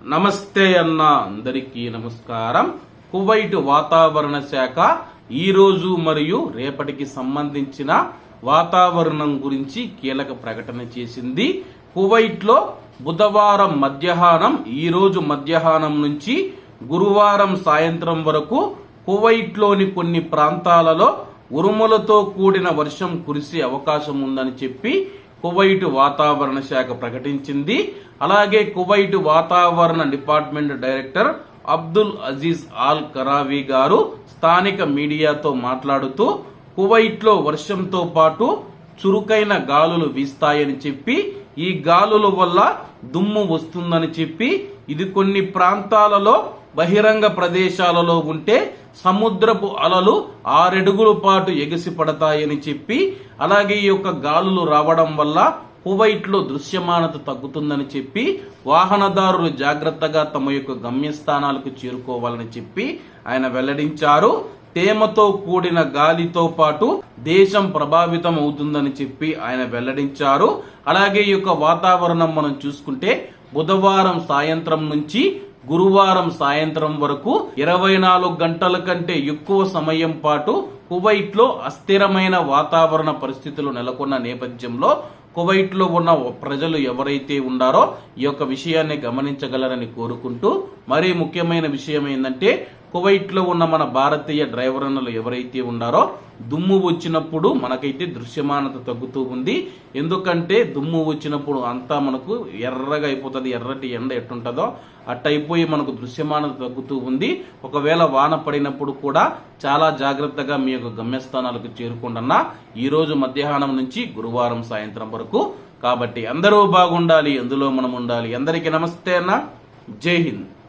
నమస్తే అన్న అందరికీ నమస్కారం. కువైట్ వాతావరణ శాఖ ఈ రోజు మరియు రేపటికి సంబంధించిన వాతావరణం గురించి కీలక ప్రకటన చేసింది. కువైట్లో బుధవారం మధ్యాహ్నం ఈ రోజు మధ్యాహ్నం నుంచి గురువారం సాయంత్రం వరకు కువైట్లోని కొన్ని ప్రాంతాలలో ఉరుములతో కూడిన వర్షం కురిసే అవకాశం ఉందని చెప్పి కువైట్ వాతావరణ శాఖ ప్రకటించింది. అలాగే కువైట్ వాతావరణ department director Abdul Aziz Al Karawi గారు స్థానిక మీడియాతో మాట్లాడుతూ కువైట్లో వర్షంతో పాటు చురుకైన గాలులు వీస్తాయని చెప్పి ఈ గాలుల వల్ల దుమ్ము వస్తుందని చెప్పి ఇది కొన్ని ప్రాంతాలలో బహిరంగ ప్రదేశాలలో ఉంటే సముద్రపు అలలు ఆరెడుగుల పాటు ఎగిసి పడతాయని చెప్పి అలాగే ఈ యొక్క గాలులు రావడం వల్ల కువైట్లో దృశ్యమానత తగ్గుతుందని చెప్పి వాహనదారులు జాగ్రత్తగా తమ యొక్క గమ్యస్థానాలకు చేరుకోవాలని చెప్పి ఆయన వెల్లడించారు. తేమతో కూడిన గాలితో పాటు దేశం ప్రభావితం అవుతుందని చెప్పి ఆయన వెల్లడించారు. అలాగే ఈ యొక్క వాతావరణం మనం చూసుకుంటే బుధవారం సాయంత్రం నుంచి గురువారం సాయంత్రం వరకు ఇరవై నాలుగు గంటల కంటే ఎక్కువ సమయం పాటు కువైట్లో అస్థిరమైన వాతావరణ పరిస్థితులు నెలకొన్న నేపథ్యంలో కువైట్లో ఉన్న ప్రజలు ఎవరైతే ఉన్నారో ఈ యొక్క విషయాన్ని గమనించగలరని కోరుకుంటూ మరీ ముఖ్యమైన విషయం ఏంటంటే కువైట్లో ఉన్న మన భారతీయ డ్రైవర్లు ఎవరైతే ఉన్నారో దుమ్ము వచ్చినప్పుడు మనకైతే దృశ్యమానత తగ్గుతూ ఉంది. ఎందుకంటే దుమ్ము వచ్చినప్పుడు అంతా మనకు ఎర్రగా అయిపోతుంది ఎర్రటి ఎండ ఎట్టుంటుందో అట్టయిపోయి మనకు దృశ్యమానత తగ్గుతూ ఉంది. ఒకవేళ వాన పడినప్పుడు కూడా చాలా జాగ్రత్తగా మీ యొక్క గమ్యస్థానాలకు చేరుకుంటున్నా ఈరోజు మధ్యాహ్నం నుంచి గురువారం సాయంత్రం వరకు. కాబట్టి అందరూ బాగుండాలి అందులో మనం ఉండాలి. అందరికీ నమస్తే అన్న. జై హింద్.